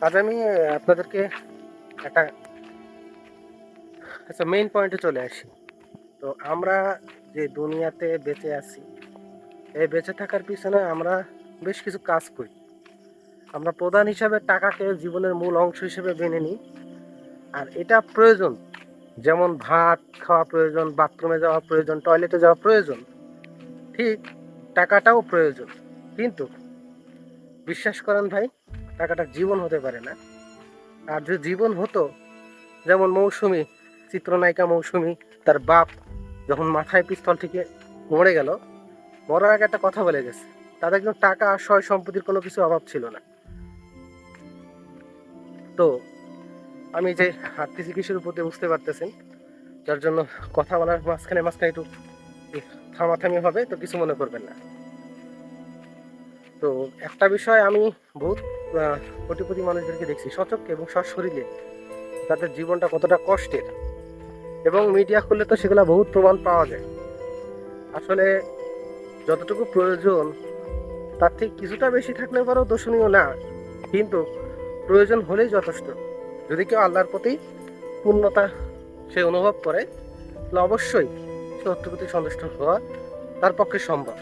আজ আমি আপনাদেরকে একটা আচ্ছা মেইন পয়েন্টে চলে আসি। তো আমরা যে দুনিয়াতে বেঁচে আছি, এই বেঁচে থাকার পিছনে আমরা বেশ কিছু কাজ করি। আমরা প্রধান হিসাবে টাকাকে জীবনের মূল অংশ হিসেবে মেনে নিই। আর এটা প্রয়োজন, যেমন ভাত খাওয়া প্রয়োজন বাথরুমে যাওয়া প্রয়োজন টয়লেটে যাওয়া প্রয়োজন, ঠিক টাকাটাও প্রয়োজন। কিন্তু, বিশ্বাস করেন ভাই টাকাটা জীবন হতে পারে না। আর যদি জীবন হতো, যেমন মৌসুমি, চিত্রনায়িকা মৌসুমি, তার বাপ যখন মাথায় পিস্তল থেকে মরে গেল, মরার আগে একটা কথা বলে গেছে তাদের কিন্তু টাকা সয় সম্পত্তির কোনো কিছু অভাব ছিল না। তো আমি যে হাঁটতেছি কিসের উপর বুঝতে পারতেছেন, যার জন্য কথা বলার মাঝখানে মাঝখানে একটু থামাথামি হবে, তো কিছু মনে করবেন না। তো একটা বিষয় আমি বহুত কোটিপতি মানুষদেরকে দেখছি সচক্ষে এবং সশরীরে। তাদের জীবনটা কতটা কষ্টের। এবং মিডিয়া খুললে তো সেগুলো বহুত প্রমাণ পাওয়া যায়। আসলে যতটুকু প্রয়োজন, তার থেকে কিছুটা বেশি থাকলে পরেও দোষণীয় না। কিন্তু প্রয়োজন হলেই যথেষ্ট। যদি কেউ আল্লাহর প্রতি পূর্ণতা সে অনুভব করে, তাহলে অবশ্যই সে অত্যধিক সন্তুষ্ট হওয়া তার পক্ষে সম্ভব।